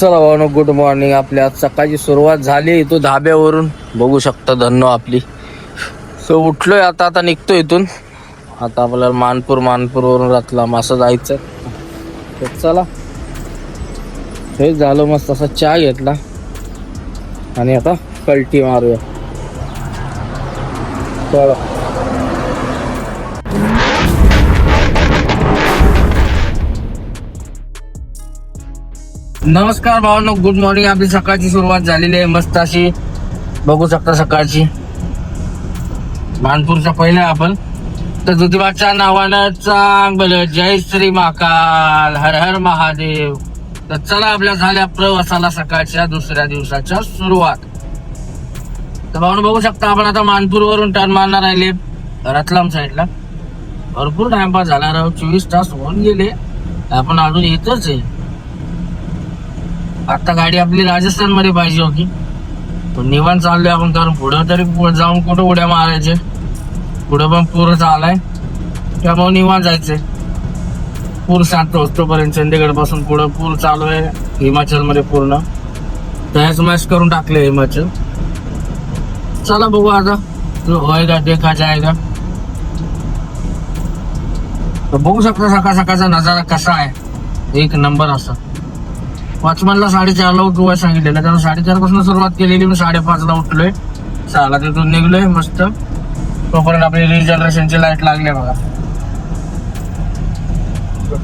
चला भावनो good morning आपल्या आज सकाळची सुरुवात झाली इथून धाब्यावरून. बघू शकता धन्नो आपली. सो उठलोय आता आता निघतो इथून. आता आपल्याला मानपूर मानपूरवरून रतलाम असं जायचं. तर चला. हे झालं मस्त असा चहा घेतला. आणि आता कल्टी मारूया. चला. नमस्कार भावनो गुड मॉर्निंग आपली सकाळची सुरुवात झालेली आहे मस्त अशी. बघू शकता सकाळची. मानपूरच्या पहिले आपण. तर ज्योतिबाच्या नावानं चांग बल. जय श्री महाकाल. हर हर महादेव. तर चला आपल्या झाल्या प्रवासाला सकाळच्या दुसऱ्या दिवसाच्या सुरुवात. तर भावनो बघू शकता आपण आता मानपूर वरून टर्न मारणार राहिले रतलाम साईडला भरपूर टाइमपास झाला राव. चोवीस तास होऊन गेले. आपण अजून येतच आहे. आता गाडी आपली राजस्थानमध्ये पाहिजे होती. पण निवांत चाललोय आपण कारण पुढं तरी पु- जाऊन कुठं उड्या मारायचे? पुढं पण पूर चालाय. त्यामुळे निवांत जायचंय. पूर शांत होतोपर्यंत चंदीगडपासून पुढं पूर चालू आहे हिमाचलमध्ये पूर्ण. तयाच मॅच करून टाकले हिमाचल. चला बघू आता. जो का देखा जाएगा तर बघू शकता सकाळ सकाळचा नजारा कसा आहे. एक नंबर असा. वॉचमॅनला साडेचारला उठवायला सांगितलेलं. त्यानं साडेचारपासून सुरुवात केलेली मी साडेपाचला उठलोय. सहाला तिथून निघलोय मस्त. तोपर्यंत आपली रिजनरेशनची लाइट लागली बघा.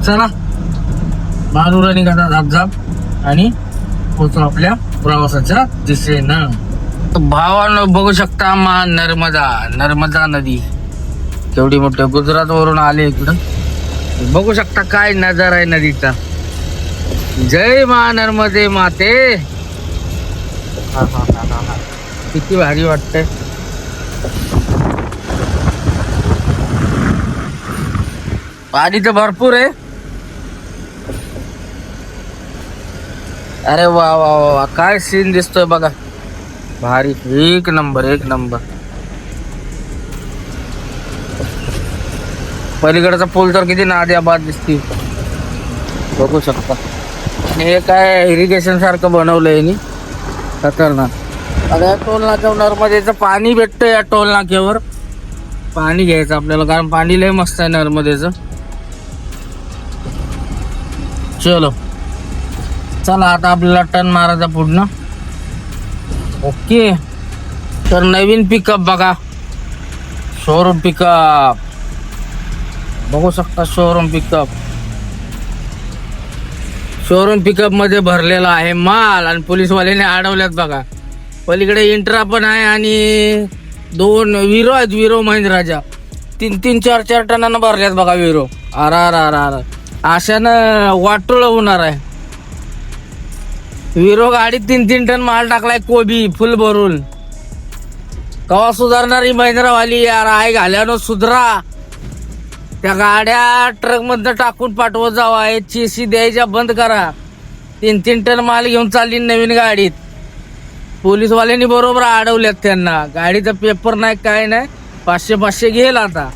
चला. बाजूला निघाला झापझाप आणि पोचू आपल्या प्रवासाच्या दिशेनं. भावानं बघू शकता मा नर्मदा नर्मदा नदी. केवढी मोठी. गुजरात वरून आले इकडं. बघू शकता काय नजारा आहे नदीचा. जय मा नर्मदे माते. हा, हा, हा, हा, हा. किती भारी वाटतंय. पाणी तर भरपूर आहे. अरे वा वा वा वा. काय सीन दिसतोय बघा. भारी. एक नंबर एक नंबर पलीकडचा पूल तर किती नाद्या बाद दिसतील. बघू शकता. हे काय इरिगेशन सारखं बनवलंय यांनी. खतरनाक. आता या टोल नाक्यावर नर्मदेचं पाणी भेटतं या टोल नाक्यावर पाणी घ्यायचं आपल्याला कारण पाणी लय मस्त आहे नर्मदेचं चलो. चला आता आपल्याला टर्न मारायचा पुढनं. ओके. तर नवीन पिकअप बघा. शोरूम पिकअप बघू शकता शोरूम पिकअप शोरूम पिकअपमध्ये भरलेला आहे माल आणि पोलीसवाल्याने अडवल्यात बघा. पलीकडे इंट्रा पण आहे आणि दोन विरो आहेत विरो महिंद्राच्या तीन तीन चार चार टनानं भरल्यात बघा विरो. अर अर अर अर. अशानं वाटोळ होणार आहे. विरो गाडीत तीन तीन टन माल टाकलाय कोबी फुल भरून. कवा सुधारणारी महिंद्रावाली यार आहे घाल्यानं सुधरा. त्या गाड्या ट्रक टाकून पाठवत जावा. चेसी द्यायच्या बंद करा. तीन तीन टन माल घेऊन चालली नवीन गाडीत. पोलीसवाल्यांनी बरोबर अडवल्यात त्यांना. गाडीचा पेपर नाही काय नाही. पाचशे पाचशे घेईल आता.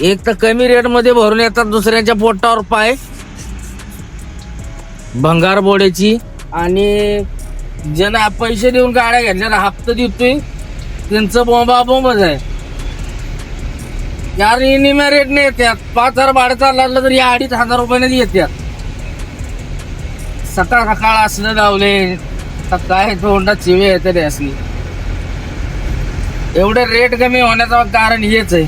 एक तर कमी रेटमध्ये भरून येतात दुसऱ्यांच्या पोटावर पाय. भंगार बोड्याची आणि ज्यांना पैसे देऊन गाड्या घेतल्या हप्ता देतोय त्यांचं बोंबा बोंबच आहे. यार निम्या रेटने येतात पाच हजार भाडं चाललं तरी अडीच हजार रुपयाने येतात सकाळ सकाळ असलं लावले तर काय तोंडात चिवे येते रे असली. एवढे रेट कमी होण्याचं कारण हेच आहे.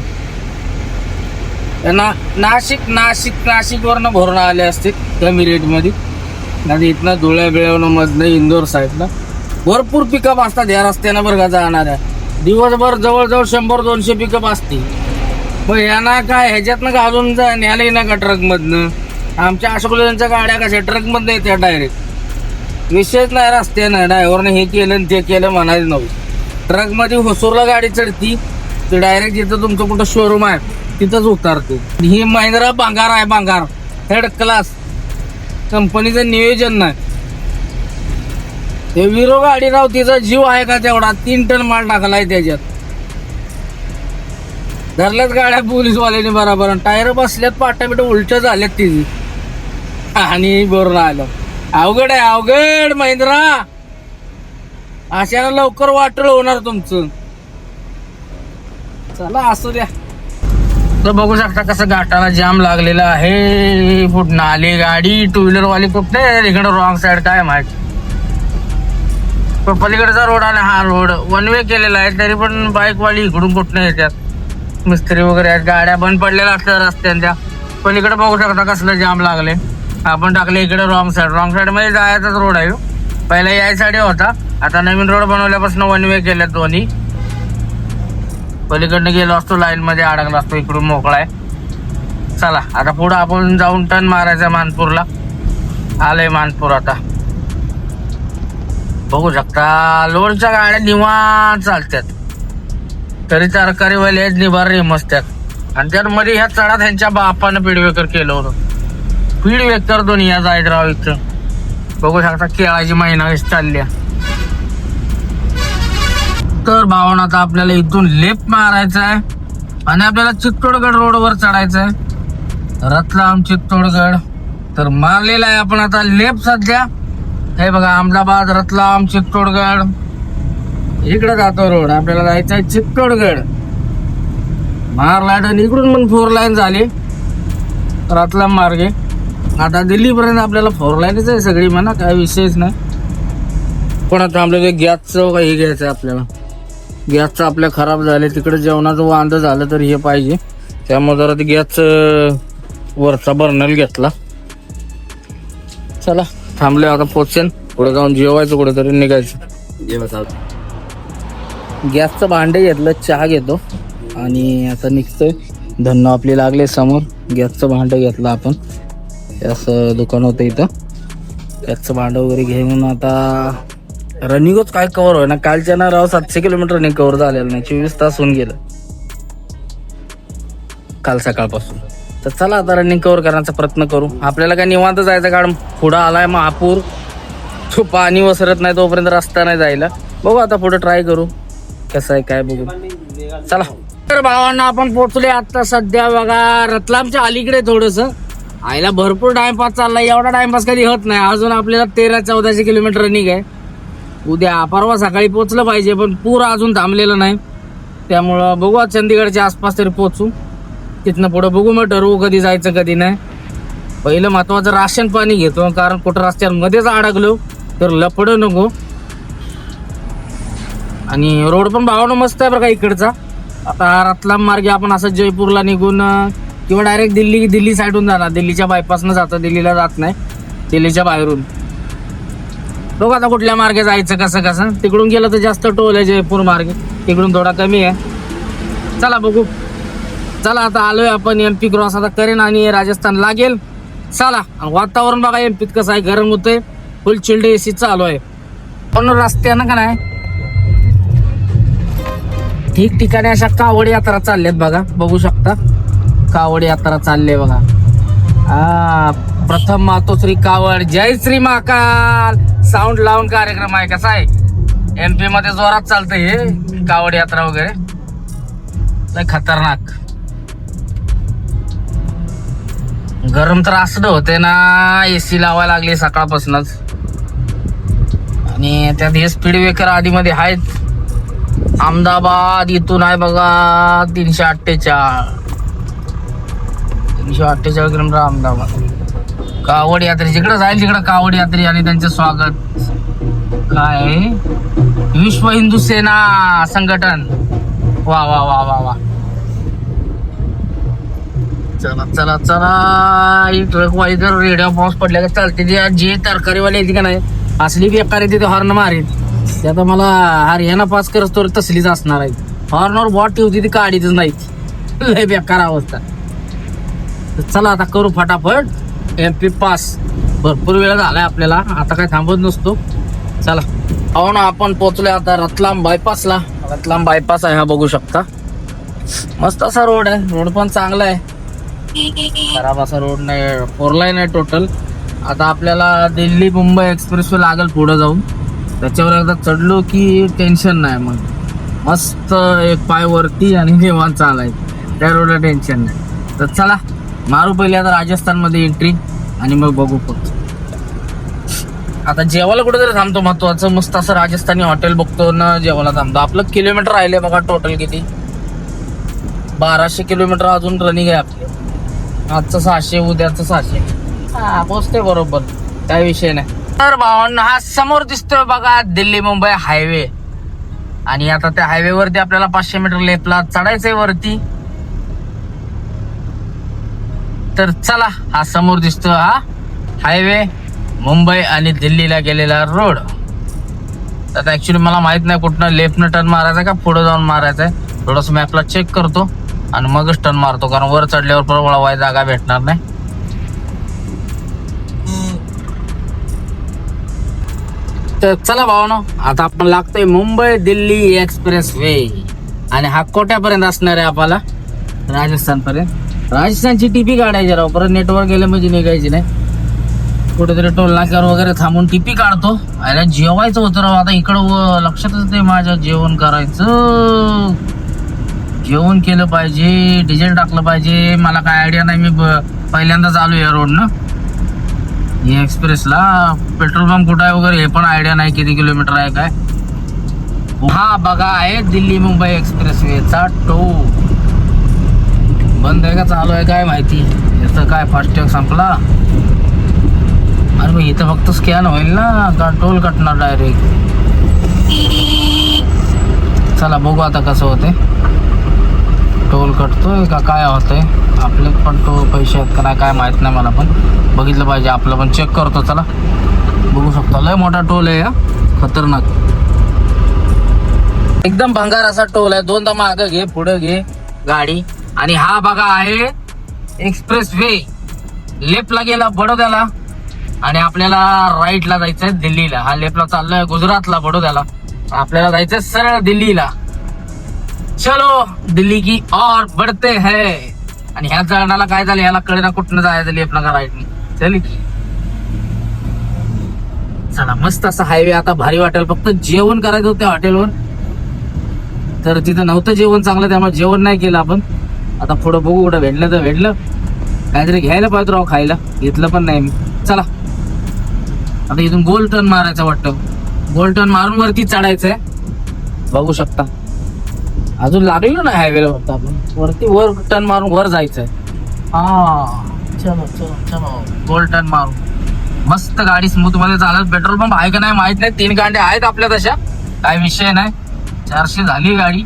ना नाशिक नाशिक नाशिकवरनं भरून आले असते कमी रेटमध्ये आणि इथनं धुळ्या बिळवणं मधनं इंदोर साईडला भरपूर पिकअप असतात या रस्त्यानं बरं का जाणाऱ्या. दिवसभर जवळजवळ शंभर दोनशे पिकअप असते मग यांना काय ह्याच्यातनं घालून जा न्यायला ना का ट्रकमधनं? आमच्या अशोकल्यांच्या गाड्या कशा ट्रकमधनं येत्या डायरेक्ट विषयच नाही रस्त्यानं ड्रायव्हरने हे केलं आणि ते केलं म्हणायचं नव्हतं ट्रकमध्ये होसूरला गाडी चढती ते डायरेक्ट जिथं तुमचं कुठं शोरूम आहे तिथंच उतारते. ही महिंद्रा भांगार आहे भांगार. थर्ड क्लास कंपनीचं नियोजन नाही. हे विरो गाडी राव तिचा जीव आहे का तेवढा? तीन टन माल टाकलाय त्याच्यात. धरल्यात गाड्या पोलीसवाल्याने बरोबर टायर बसल्यात पाटा उलट्या झाल्यात तिची आणि बरोबर आलं अवघड आहे अवघड महिंद्रा. अशानं लवकर वाटळ होणार तुमचं. चला असू द्या. तर बघू शकता कसं घाटाला जाम लागलेला आहे. कुठं आली गाडी टू व्हीलर वाली कुठं इकडं रॉंग साइड काय माहिती. पण पलीकडचा रोड आणि हा रोड वन वे केलेला आहे तरी पण बाईकवाली इकडून कुठनं येतात मिस्त्री वगैरे आहेत. गाड्या बंद पडलेल्या असतात रस्त्यांच्या. पलीकडे बघू शकता कसलं जाम लागले आपण टाकले इकडे रॉंग साईड रॉंग साईडमध्ये जायचाच रोड आहे. पहिला या साईड होता. आता नवीन रोड बनवल्यापासून वन वे केले दोन्ही. पलीकडनं गेलो असतो लाईन मध्ये अडकला असतो. इकडून मोकळा आहे. चला आता पुढं आपण जाऊन टर्न मारायचा मानपूरला. आलंय मानपूर आता. बघू शकता लोडच्या गाड्या निवांत चालतात तरी तरकारी वाले निभार रेमसतात आणि त्यात मध्ये ह्या चढा त्यांच्या बापानं पिडवेकर केलं होतं. पिडवेकर दोन्ही या जायदराव इथं. बघू शकता केळाची महिना चालल्या. तर भावना आता आपल्याला इथून लेप मारायचा आहे. आणि आपल्याला चित्तोडगड रोडवर चढायचं आहे. रतलाम चित्तोडगड. तर मारलेला आहे आपण आता लेप सध्या. हे बघा अहमदाबाद रतलाम चित्तोडगड. इकडे जातो रोड. आपल्याला जायचं आहे चित्तोडगड लाइट आणि इकडून पण फोर लाईन झाली. रतलाम मार्गे. आता दिल्लीपर्यंत आपल्याला फोर लाईनच आहे सगळी म्हणा काय विषयच नाही. पण आता आपल्याला गॅसचं काही घ्यायचं आहे आपल्याला. गॅसचं आपल्या खराब झाले तिकडे जेवणाचं वांद झालं तर हे पाहिजे. त्यामुळे जरा ते गॅसचं वरचा बर्नल घेतला. चला थांबले आता पोचेन. पुढे जाऊन जेवायचं कुठेतरी निघायचं. जेवायचं गॅसचं भांडे घेतलं चहा घेतो. आणि आता निघतोय. धन्न आपली लागले समोर. गॅसचं भांडं घेतलं आपण. असं दुकान होतं इथं. गॅसचं भांडं वगैरे घेऊन आता रनिंगच काय कव्हर होय ना कालच्या ना राव सातशे किलोमीटर रनिंग कव्हर झालेलं नाही. चोवीस तास होऊन गेलं. काल सकाळपासून. तर चला आता रनिंग कव्हर करण्याचा प्रयत्न करू. आपल्याला काय निवांत जायचं कारण पुढं आलाय महापूर. तो पाणी वसरत नाही तोपर्यंत रस्ता नाही जायला. बघू आता पुढे ट्राय करू. कसं आहे काय बघू. चला. तर भावांना आपण पोहोचले आता सध्या बघा रतलामच्या अलीकडे थोडस. आईला भरपूर टाइमपास चाललाय एवढा टाइमपास कधी होत नाही. अजून आपल्याला तेरा चौदाशे किलोमीटर रनिंग आहे. उद्या परवा सकाळी पोचलं पाहिजे पण पूर अजून थांबलेलं नाही. त्यामुळं बघू आज चंदीगडच्या आसपास तरी पोचू तिथनं पुढं बघू मग ठरवू कधी जायचं कधी नाही. पहिलं महत्वाचं राशन पाणी घेतो कारण कुठं रस्त्यांमध्येच अडकलो तर लपडं नको. आणि रोड पण भावानं मस्त आहे बरं का इकडचा. आता रतलाम मार्गे आपण असं जयपूरला निघून किंवा डायरेक्ट दिल्ली दिल्ली साईडून जाणार. दिल्लीच्या बायपासनं जातं. दिल्लीला जात नाही. दिल्लीच्या बाहेरून. बघू आता कुठल्या मार्गे जायचं कसं कसं. तिकडून गेलं तर जास्त टोल आहे जयपूर मार्गे. तिकडून थोडा कमी आहे. चला बघू. चला आता आलोय आपण एम पी क्रॉस आता करेन आणि राजस्थान लागेल. चला. वातावरण बघा एम पीत कसं आहे. गरम होतंय. फुल चिल्ड एसी चालू आहे. पण रस्त्यानं का नाही ठिकठिकाणी अशा कावड यात्रा चालल्यात बघा. बघू शकता. कावड यात्रा चालली बघा. हा प्रथम मातोश्री कावड. जय श्री महाकाल. साऊंड लावून कार्यक्रम आहे कसा आहे? एमपी मध्ये जोरात चालतंय हे. कावड यात्रा वगैरे. लय खतरनाक. गरम तर असं होते ना. एसी लावायला लागली सकाळपासूनच. आणि त्यात हे स्पीड ब्रेकर आधी मध्ये आहेत. अहमदाबाद इथून आहे बघा तीनशे अठ्ठेचाळ. तीनशे अठ्ठेचाळीस किलोमीटर अहमदाबाद. कावड यात्रे जिकडे जाईल तिकडे कावड यात्री आणि त्यांचे स्वागत. काय विश्व हिंदू सेना संघटन. वा वा वा वा वा. चला चला चला. ही ट्रक तर रेडिओ पाऊस पडल्या का? चालते. जे जे तरकारीवाले येते का नाही असली बेकार येते ते हॉर्न मारीत. ते आता मला हरियाणा पास करत तर तसलीच असणार आहे हॉर्नवर बॉट ठेवती ती काढीतच नाही लय बेकार अवस्था. चला आता करू फटाफट. एम पी पास भरपूर वेळ झालाय आपल्याला. आता काय थांबत नसतो. चला. हो ना आपण पोचलो आता रतलाम बायपासला रतलाम बायपास आहे हा बघू शकता. मस्त असा रोड आहे. रोड पण चांगला आहे. खराब असा रोड नाही. फोर लाईन आहे टोटल आता आपल्याला दिल्ली मुंबई एक्सप्रेसवे लागेल पुढे जाऊन. त्याच्यावर एकदा चढलो की टेन्शन नाही मग. मस्त एक पाय वरती आणि निवांत चालायचं. त्या रोडला टेन्शन नाही. तर चला मारू पहिले आता राजस्थानमध्ये एंट्री आणि मग बघू फक्त. आता जेवायला कुठेतरी थांबतो महत्वाचं. मस्त असं राजस्थानी हॉटेल बघतो ना जेवायला थांबतो. आपलं किलोमीटर राहिले बघा टोटल किती? बाराशे किलोमीटर अजून रनिंग आहे आपले. आजचं सहाशे उद्याचं सहाशे. हा पोचते बरोबर. काय विषय नाही. तर भावांना हा समोर दिसतोय बघा दिल्ली मुंबई हायवे. आणि आता त्या हायवे वरती आपल्याला पाचशे मीटर लेपला चढायचंय वरती. तर चला हा समोर दिसतो हा हायवे मुंबई आणि दिल्लीला गेलेला रोड. तर ऍक्च्युली मला माहीत नाही कुठनं लेफ्टनं टर्न मारायचा का पुढे जाऊन मारायचा आहे थोडस मॅपला चेक करतो आणि मगच टर्न मारतो कारण वर चढल्यावर परत वळवाय जागा भेटणार नाही. तर चला भावानो आता आपण लागतोय मुंबई दिल्ली एक्सप्रेस वे आणि हा कोट्यापर्यंत असणार आहे आपल्याला राजस्थान पर्यंत राजस्थानची टीपी काढायची राव परत नेटवर्क गेलं म्हणजे निघायची नाही. कुठेतरी टोल नाक्यावर वगैरे थांबून टीपी काढतो. अरे जेवायचं होतं राव आता इकडं व लक्षातच नाही माझ्या जेवण करायचं. जेवण केलं पाहिजे डिझेल टाकलं पाहिजे. मला काय आयडिया नाही मी पहिल्यांदाच आलो या रोडनं हे एक्सप्रेसला पेट्रोल पंप कुठं आहे वगैरे हे पण आयडिया नाही किती किलोमीटर आहे काय. हा बघा आहे दिल्ली मुंबई एक्सप्रेस वेचा टो. बंद आहे का चालू आहे काय माहिती. याचं काय फास्टॅग संपला. अरे मग इथं फक्त स्कॅन होईल ना का टोल कटणार डायरेक्ट चला बघू आता कसं होते टोल कटतोय का काय होतंय? आपले पण तो पैसे आहेत का नाही काय माहीत नाही मला पण. बघितलं पाहिजे आपलं पण चेक करतो चला. बघू शकतो. लय मोठा टोल आहे हा. खतरनाक. एकदम भंगार असा टोल आहे. दोनदा मागं घे पुढे घे गाडी. आणि हा बघा आहे एक्सप्रेस वे लेफ्टला गेला बडोद्याला. आणि आपल्याला राईटला जायचंय दिल्लीला. हा लेफ्टला चाललाय गुजरातला बडोद्याला. आपल्याला जायचंय सरळ दिल्लीला. चलो दिल्ली की और बढ़ते है. आणि ह्या जळणाला काय झालं? ह्याला कळेना कुठनं जाय झाली का राईटने चल. की चला मस्त असा हायवे आता भारी वाटेल. फक्त जेवण करायचं होतं हॉटेलवर तर तिथं नव्हतं जेवण चांगलं त्यामुळे जेवण नाही केलं आपण. आता पुढं बघू कुठं भेटलं तर भेटलं. काहीतरी घ्यायला पाहिजे राव खायला. घेतलं पण नाही मी. चला. आता इथून गोल टर्न मारायचं वाटतं. गोल टर्न मारून वरती चढायचंय. बघू शकता. अजून लागलो ना हायवेला फक्त आपण. वरती वर टर्न मारून वर जायचंय. हा. चलो चलो चलो. गोल टर्न मारून. मस्त गाडी स्मूथमध्ये चालत. पेट्रोल पंप आहे का नाही माहीत नाही. तीन गांडे आहेत आपल्या तशा. काय विषय नाही. चारशे झाली गाडी.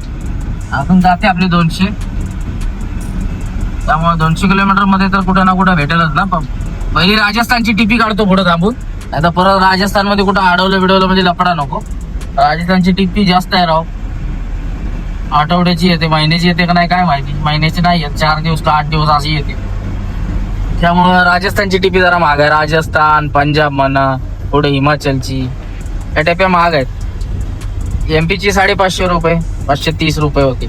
अजून जाते आपली दोनशे. त्यामुळे दोनशे किलोमीटरमध्ये तर कुठं ना कुठं भेटेलच ना पंप पहिली राजस्थानची टिपी काढतो पुढे थांबून. आता परत राजस्थानमध्ये कुठं अडवलं बिडवलं म्हणजे लपडा नको. राजस्थानची टिपी जास्त आहे राव. आठवड्याची येते महिन्याची येते का नाही काय माहिती. महिन्याची नाही येत चार दिवस का आठ दिवस अशी येते. त्यामुळं राजस्थानची टिपी जरा महाग आहे. राजस्थान पंजाब म्हणा पुढे हिमाचलची. या टप्प्या महाग आहेत. एमपीची साडेपाचशे रुपये पाचशे तीस रुपये होते.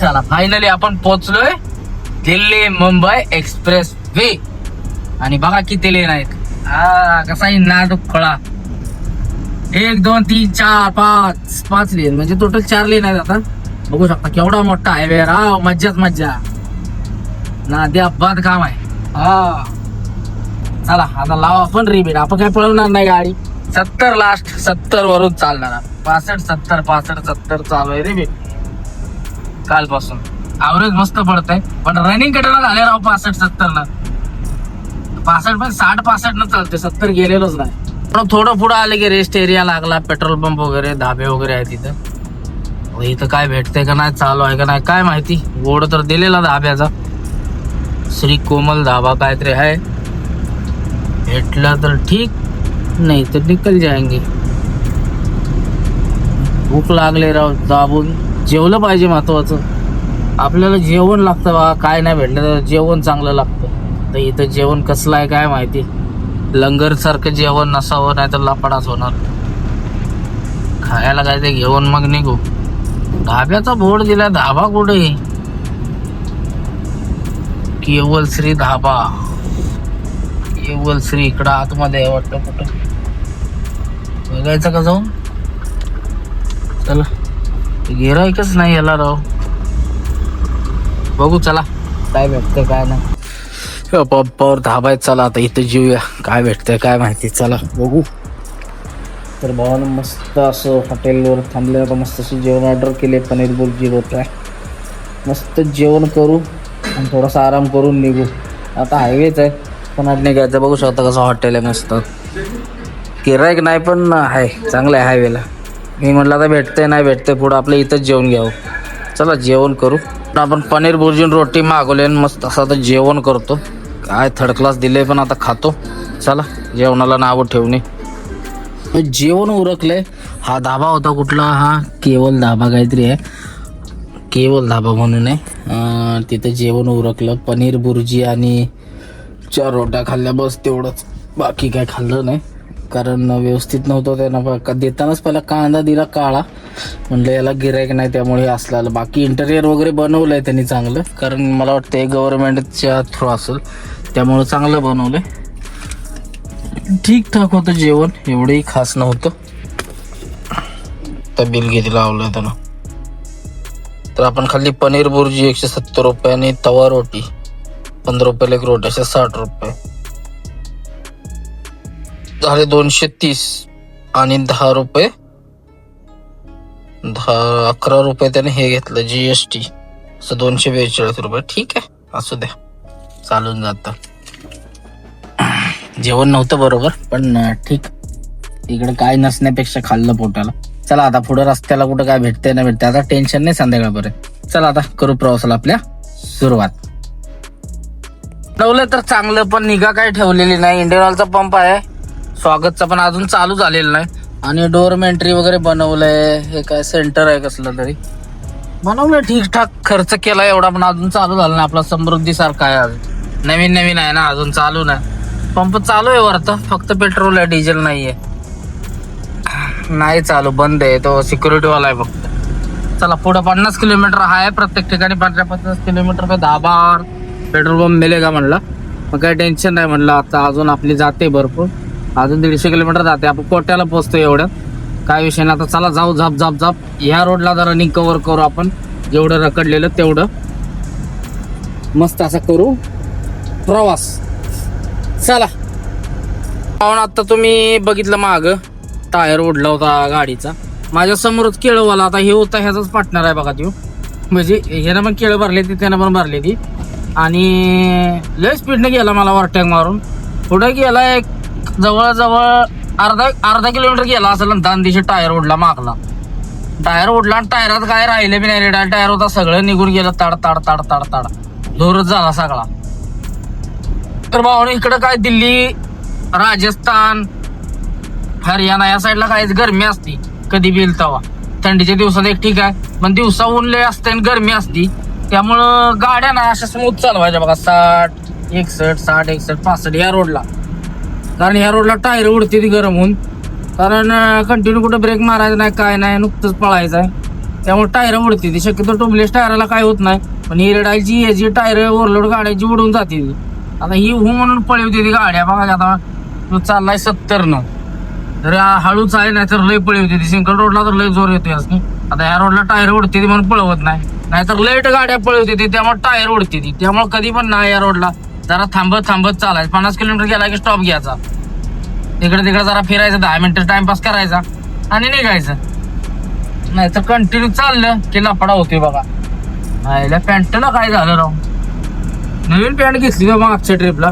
चला फायनली आपण पोहोचलोय दिल्ली मुंबई एक्सप्रेस वे. आणि बघा किती लेन आहेत. हा कसाही नाद खळा. एक दोन तीन चार पाच पाच लेन म्हणजे टोटल चार लेन आहेत आता. बघू शकता केवढा मोठा हायवे राव मज्जाच मज्जा. ना द्या बाद काम आहे. हा. चला आता लावा आपण रिबीट आपण काय पळवणार नाही गाडी. सत्तर लास्ट सत्तर वरून चालणार पासष्ट सत्तर पासष्ट सत्तर चालू आहे. रिबीट कालपासून. ॲव्हरेज मस्त पडत आहे पण रनिंग कटाला झाले राव पासष्ट सत्तर ना. पासष्ट पण साठ पासष्ट न चालते सत्तर गेलेलोच नाही. थोडं पुढं आलं की रेस्ट एरिया लागला पेट्रोल पंप वगैरे धाबे वगैरे आहे तिथं इथं काय भेटतंय का नाही चालू आहे का नाही काय माहिती? बोर्ड तर दिलेला धाब्याचा. श्री कोमल धाबा काहीतरी आहे. भेटला तर ठीक नाही तर निकल जाएंगे. भूक लागले राव दाबून. जेवलं पाहिजे महत्वाचं. आपल्याला जेवण लागतं बा काय नाही भेटलं तर जेवण चांगलं लागतं. तर इथं जेवण कसलं आहे काय माहिती? लंगर सारखं जेवण नसावं नाही तर लपडाच होणार. खायला काय ते घेऊन मग निघू. धाब्याचा बोर्ड दिला धाबा कुठे? केवल श्री धाबा. केवल श्री इकडं आतमध्ये आहे वाटतं कुठं. बघायचं का जाऊन? चला. गिरायकच नाही याला राव बघू चला. काय भेटतं काय नाही. पंपावर धाबायचं चला आता इथं जीवया काय भेटतंय काय माहिती चला बघू. तर भावानं मस्त असं हॉटेलवर थांबले. आता मस्त असे जेवण ऑर्डर केले पनीर बुर्जी होत आहे मस्त जेवण करू आणि थोडासा आराम करून निघू. आता हायवेच आहे. पण आज निघायचं बघू शकता कसं हॉटेल आहे मस्त. किरायक नाही पण आहे. चांगलं आहे हायवेला मी म्हटलं आता भेटतंय नाही भेटतंय पुढं आपलं इथंच जेवण घ्यावं. चला जेवण करू. आपण पनीर बुर्जी रोटी मागवले आणि मस्त असं आता जेवण करतो. काय थर्ड क्लास दिले पण आता खातो. चला जेवणाला नावं ठेवणे. जेवण उरकलंय. हा धाबा होता कुठला? हा केवल धाबा काहीतरी आहे. केवल धाबा म्हणून आहे. तिथं जेवण उरकलं. पनीर बुर्जी आणि चार रोट्या खाल्ल्या. बस तेवढंच. बाकी काय खाल्लं नाही. कारण व्यवस्थित नव्हतं त्यांना. का- देतानाच पहिला कांदा दिला काळा. म्हणलं याला गिरायक नाही त्यामुळे असला असलं आलं. बाकी इंटेरियर वगैरे बनवलं आहे त्यांनी चांगलं. कारण मला वाटतं हे गव्हर्नमेंटच्या थ्रू असेल. त्यामुळं चांगलं बनवलं ठीकठाक होतं जेवण एवढंही खास नव्हतं. तर बिल किती लावलं त्यानं. तर आपण खाल्ली पनीर बुर्जी एकशे सत्तर रुपये आणि तवा रोटी. पंधरा रुपयाला एक रोटी अशा साठ रुपये. झाले दोनशे तीस आणि दहा रुपये. दहा अकरा रुपये त्याने हे घेतलं जी एस टी असं दोनशे बेचाळीस रुपये. ठीक आहे असू द्या. चालून जात. जेवण नव्हतं बरोबर पण ठीक. इकडे काय नसण्यापेक्षा खाल्लं पोटाला. चला आता पुढे रस्त्याला कुठं काय भेटते ना भेटते आता टेन्शन नाही संध्याकाळपर्यंत. चला आता करू प्रवासाला आपल्या सुरुवात. ठेवलं तर चांगलं पण निगा काय ठेवलेली नाही. इंडियन ऑइलचा पंप आहे. स्वागतचा पण अजून चालू झालेला नाही. आणि डोरमेंट्री वगैरे बनवलंय. हे काय सेंटर आहे कसलं तरी. बनवलं ठीकठाक खर्च केला एवढा पण अजून चालू झाला नाही. आपला समृद्धी सारखा आहे अजून नवीन नवीन आहे ना अजून चालू नाही. पंप चालू आहे वरतं फक्त पेट्रोल आहे डिझेल नाहीये. नाही चालू बंद आहे तो सिक्युरिटीवाला आहे फक्त. चला पुढे पन्नास किलोमीटर आहे प्रत्येक ठिकाणी पंधरा पन्नास किलोमीटर पे दहा बार पेट्रोल पंप मिळेल मग काही टेन्शन नाही म्हणलं आता अजून आपली जाते भरपूर. अजून दीडशे किलोमीटर जाते आपण कोट्याला पोचतो एवढं. काय विषय नाही आता चला जाऊ झाप झाप झाप. ह्या रोडला जरा रनिंग कव्हर करू आपण. जेवढं रखडलेलं तेवढं. मस्त असं करू. प्रवास. चला. पाहून आता तुम्ही बघितलं माग. टायर ओढला होता गाडीचा. माझ्या समोरच केळवाला आता हे होता ह्याचाच पार्टनर आहे बघा तो. म्हणजे ह्यानं पण केळं भरले ती त्यानं पण भरली ती आणि लय स्पीडनं गेला मला वरटॅक मारून. पुढे गेला एक जवळजवळ अर्धा अर्धा किलोमीटर गेला असं आणि दांदीशी टायर ओढला मागला. टायर ओढला आणि टायरात काय राहिलं बी नाही रेडा टायर होता सगळं निघून गेलं ताड ताड ताड ताड ताड. धोरच झाला सगळा. तर भाऊ इकडं काय दिल्ली राजस्थान हरियाणा या साईडला काय गरमी असती कधी बिल तवा थंडीच्या दिवसात एक ठीक आहे पण दिवसा ऊन लय असते आणि गरमी असती. त्यामुळं गाड्या ना अशा स्मूथ चालवायच्या बघा साठ एकसष्ट साठ एकसष्ट पासष्ट या रोडला कारण या रोडला टायर उडते ती गरम होऊन. कारण कंटिन्यू कुठं ब्रेक मारायचं नाही काय नाही नुकतंच पळायचं आहे. त्यामुळे टायर उडते ती. शक्यतो टोबलेस टायराला काय होत नाही पण ही याची टायर ओव्हरलोड गाड्याची उडून जाते ती. आता ही हू म्हणून पळवते ती गाड्या बघा आता तो चाललाय सत्तर न तर हळूच आहे नाही तर लय पळवते ती. सिंगल रोडला तर लय जोर येते असं. आता या रोडला टायर उडते ती म्हणून पळवत नाही. नाहीतर लेट गाड्या पळवते ती त्यामुळे टायर उडते ती. त्यामुळे कधी पण नाही या रोडला. जरा थांबत थांबत चालायचं. पन्नास किलोमीटर गेला की स्टॉप घ्यायचा. तिकडे तिकडे जरा फिरायचं दहा मिनिटं टाइमपास करायचा आणि निघायचं. नाही तर कंटिन्यू चाललं की लफडा होते बघा. आयला पॅन्टला काय झालं राव? नवीन पॅन्ट घेतली बा मागच्या ट्रिपला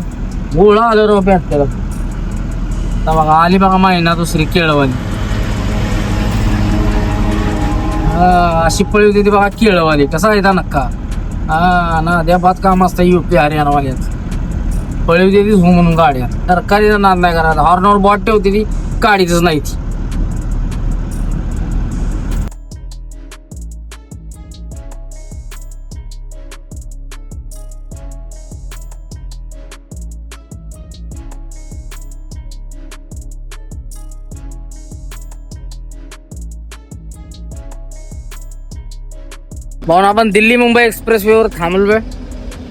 गोळा आलं राव त्याला. आता बघा आली बघा महिना दुसरी केळवाली अशी पळी होती ती बघा केळवाली कसा आहे नक्का? हा ना द्या बात काम असतं युपी हरियाणावाल्याच पळी होती ती हो म्हणून गाड्या. सरकारीचा नाद नाही करायला हॉर्नवर बॉट ठेवते ती गाडीच नाही ती. भाऊन आपण दिल्ली मुंबई एक्सप्रेस वेवर थांबलोय.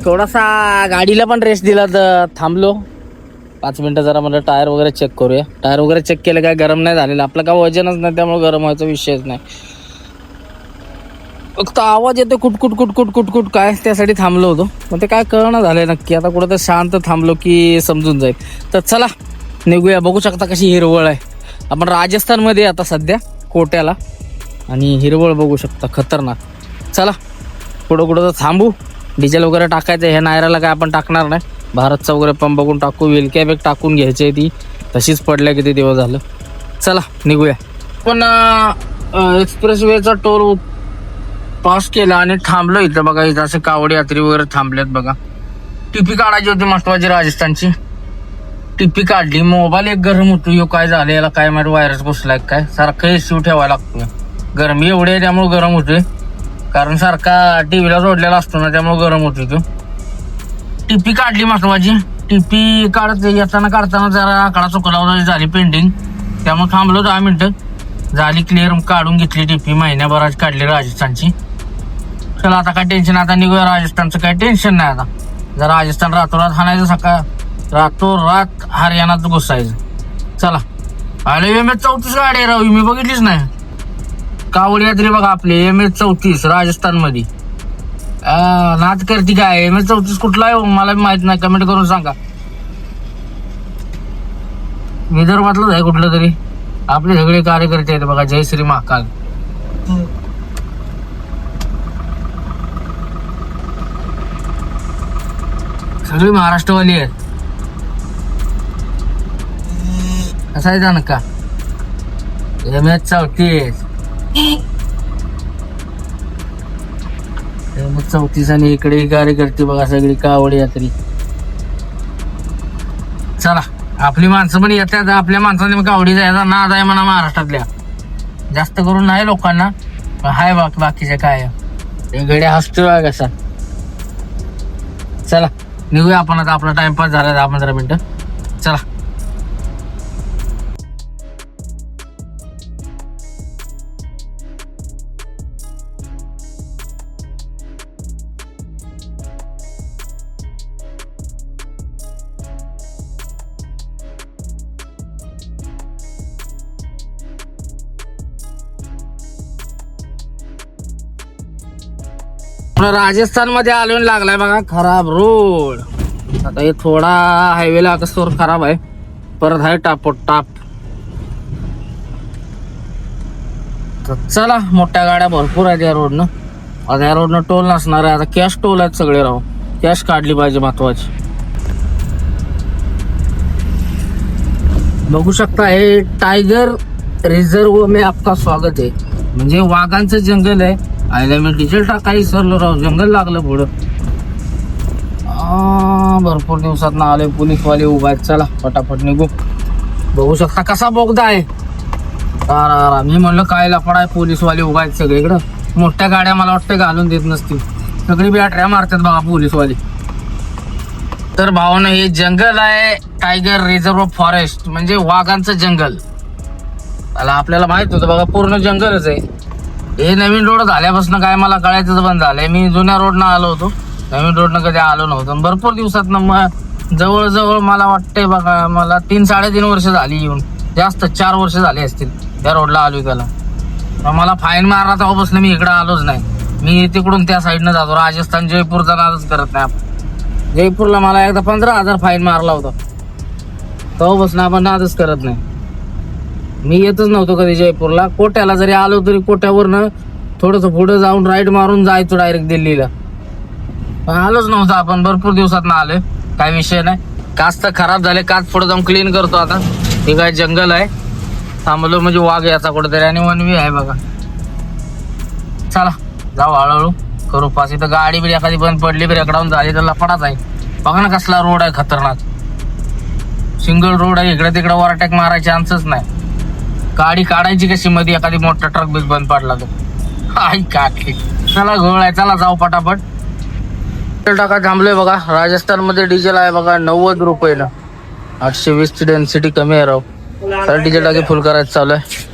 थोडासा गाडीला पण रेस्ट दिला तर थांबलो. पाच मिनटं जरा म्हणलं टायर वगैरे चेक करूया. टायर वगैरे चेक केलं काय गरम नाही झालेलं. आपलं काय वजनच नाही त्यामुळे गरम व्हायचा विषयच नाही. फक्त आवाज येतो कुट कुट कुट कुट कुट कुट. काय त्यासाठी थांबलो होतो. मग ते काय कळणं झालंय नक्की. आता कुठं तर शांत थांबलो की समजून जाईल. तर चला निघूया. बघू शकता कशी हिरवळ आहे. आपण राजस्थानमध्ये आता सध्या कोट्याला. आणि हिरवळ बघू शकता. खतरनाक. चला कुठं कुठं तर थांबू. डिझेल वगैरे टाकायचं ह्या नायराला काय आपण टाकणार नाही. भारतचा वगैरे पंप बघून टाकू वेलक्या बॅग टाकून घ्यायची आहे ती. तशीच पडल्या किती दिवस झालं. चला निघूया. पण एक्सप्रेस वेचा टोल पास केला आणि थांबलो इथं बघा इथं असे कावडी यात्री वगैरे थांबलेत बघा. टिपी काढायची होती महत्वाची राजस्थानची. टिपी काढली मोबाईल एक गरम होतो यो काय झालं याला काय माहिती व्हायरस बसलाय काय सारखं एसी ठेवायला लागतोय. गरमी एवढी आहे त्यामुळे गरम होतोय. कारण सारखा टीव्हीला जोडलेला असतो ना त्यामुळे गरम होतो तो टिपी काढली महत्वाची टिपी काढत येताना काढताना जरा आकडा चुकला होता झाली पेंटिंग त्यामुळे थांबलो दहा मिनटं. झाली क्लिअर काढून घेतली टिपी. महिन्याभराची काढली राजस्थानची. चला आता काय टेन्शन आता निघूया राजस्थानचं. काय टेन्शन नाही आता. जर राजस्थान रातोरात हाणायचं सकाळ रातोरात हरियाणात घुसायचं. चला. आले मी चौतीस गाडी आहे मी बघितलीच नाही. कावड यात्री बघा आपली एम एस चौतीस राजस्थानमध्ये नाद करती काय एम एस चौतीस कुठला आहे? मला माहीत नाही. कमेंट करून सांगा. विदर्भातलंच आहे कुठलं तरी. आपले सगळे कार्यकर्ते आहेत बघा जय श्री महाकाल. सगळी महाराष्ट्रवाली आहेत. कसं आहे जाण का एम एस चौतीस. मग चौतीस आणि इकडे करते बघा सगळी कावड यात्री. चला आपली माणसं पण येतात आपल्या माणसाने मग कावडी जायचा नाद आहे म्हणा महाराष्ट्रातल्या. जास्त करून नाही लोकांना पण हाय बाकी बाकीचे काय गड्या हसतोय कसा. चला निघूया आपण आता आपला टाइमपास झाला दहा पंधरा मिनिटं. चला. राजस्थानमध्ये आलो लागलाय बघा खराब रोड. आता हे थोडा हायवेला आता स्टोर खराब आहे. परत आहे टापो टाप तर चला मोठ्या गाड्या भरपूर आहेत या रोडनं आता या रोडनं टोल नसणार आहे. आता कॅश टोल आहेत सगळे राव. कॅश काढली पाहिजे महत्वाची. बघू शकता हे टायगर रिझर्व मे आपका स्वागत आहे. म्हणजे वाघांचं जंगल आहे. आयला मी डिझेल टाकाही सरलो राव जंगल लागलं पुढं. भरपूर दिवसात ना आले पोलीसवाले उभा आहेत चला पटापट निघू. बघू शकता कसा बोगदा आहे. रा, मी म्हणलं काय लफडा आहे पोलीसवाले उभा आहेत सगळीकडं. मोठ्या गाड्या मला वाटतं घालून देत नसतील. सगळी बॅटऱ्या मारतात बघा पोलीसवाले. तर भावानं हे जंगल आहे टायगर रिझर्व फॉरेस्ट म्हणजे वाघांचं जंगल. त्याला आपल्याला माहीत होतं बघा पूर्ण जंगलच आहे. हे नवीन रोड झाल्यापासून काय मला कळायचं बंद झालंय. मी जुन्या रोडनं आलो होतो. नवीन रोडनं कधी आलो नव्हतो. भरपूर दिवसात मग जवळजवळ मला वाटतंय बघा मला तीन साडेतीन वर्ष झाली येऊन. जास्त चार वर्ष झाली असतील त्या रोडला आलो त्याला. मग मला फाईन मारला तेव्हापासून मी इकडं आलोच नाही. मी तिकडून त्या साईडनं जातो. राजस्थान जयपूरचा नादच करत नाही आपण. जयपूरला मला एकदा पंधरा हजार फाईन मारला होता. तेव्हापासून आपण नादच करत नाही. मी येतच नव्हतो कधी जयपूरला. कोट्याला जरी आलो तरी कोट्यावरनं थोडस पुढे जाऊन राईड मारून जायचो डायरेक्ट दिल्लीला. पण आलोच नव्हतं आपण भरपूर दिवसात ना आलोय. काय विषय नाही. काच तर खराब झाले काच पुढे जाऊन क्लीन करतो आता. हे काय जंगल आहे. थांबलो म्हणजे वाघ याचा कुठेतरी आणि वनवी आहे बघा. चला जाऊ हळूहळू. करू पास इथं गाडी बिडी एखादी बंद पडली ब्रेकडाऊन झाली तर लफडाच आहे. बघा ना कसला रोड आहे खतरनाक. सिंगल रोड आहे इकडे तिकडे ओव्हरटेक मारायचे चान्सच नाही. गाडी काढायची कशी मध्ये? एखादी मोठा ट्रक बीस बंद पडला तर. आई काटली चला घोळ आहे चला जाऊ पटापट. डिझेल टाका थांबलोय बघा. राजस्थानमध्ये डिझेल आहे बघा नव्वद रुपयाला. आठशे वीस ची डेन्सिटी कमी आहे राव. तर डिझेल टाकी फुल करायचं चालू आहे.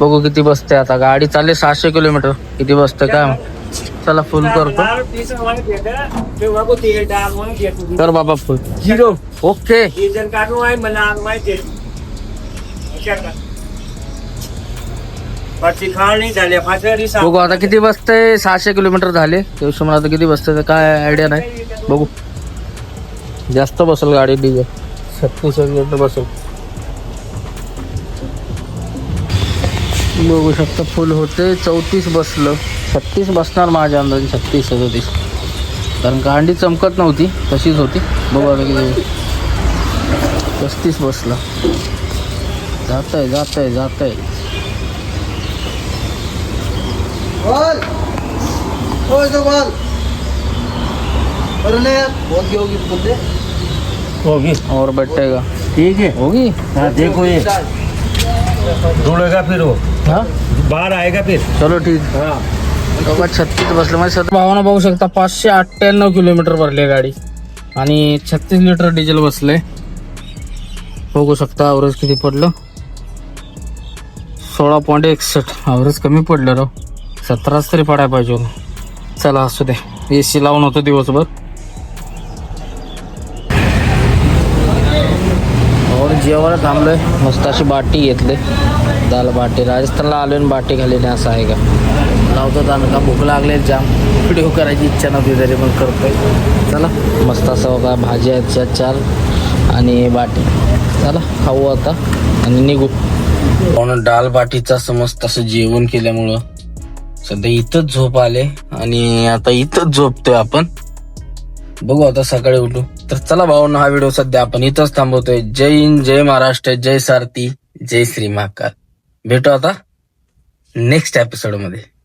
बघू किती बसते आता. गाडी चालली सहाशे किलोमीटर. किती बसते काय. चला फुल करतो. कर बाबा फुल झिरो ओके बघू आता किती बसतंय? सहाशे किलोमीटर झाले. त्या हिशोबाने आता किती बसतंय ते काय आयडिया नाही. बघू. जास्त बसेल गाडी डिझेल. छत्तीस किलोमीटर बसेल. बघू शकता फुल होते. चौतीस बसलं. छत्तीस बसणार माझ्या अंदाजे. छत्तीस सदतीस. कारण का अंडी चमकत नव्हती तशीच होती. बघू आता किती पस्तीस बसला. जात आहे जात आहे जात आहे बोल. ओए तो बोल. अरे नहीं होगी होगी बोलते. होगी और बैठेगा ठीक है होगी हाँ देखो ये. दौड़ेगा फिर वो? हाँ? बाहर आएगा फिर? चलो ठीक. हाँ. छत्तीस बसलं म्हणजे सत भावानं बघू शकता पाचशे अठ्ठ्याण्णव किलोमीटर भरले गाडी. आणि छत्तीस लिटर डिझेल बसले. बघू शकता ॲव्हरेज किती पडलं. सोळा पॉईंट एकसष्ट. ॲव्हरेज कमी पडलं राव. सतराच तरी पडायला पाहिजे होतं. चला असू दे. ए सी लावून होतं दिवसभर. और जेवायला थांबलोय. मस्त अशी बाटी घेतले. दाल बाटी. राजस्थानला आलोय आणि बाटी खाली नाही असं आहे का? लावतो का भूक लागले जाम. व्हिडिओ करायची इच्छा नव्हती तरी पण करतोय. चला. मस्त असं बघा. भाजी आहेत चार चार आणि बाटी. चला खाऊ आता आणि निघू. डाल बाटीचं असं मस्त असं जेवण केल्यामुळं सध्या इथंच झोप आले आणि आता इथंच झोपतोय आपण. बघू आता सकाळी उठू. तर चला भाऊन हा व्हिडिओ सध्या आपण इथंच थांबवतोय. जय हिंद जय महाराष्ट्र जय सारथी जय श्री महाकाल. भेटू आता नेक्स्ट एपिसोडमध्ये.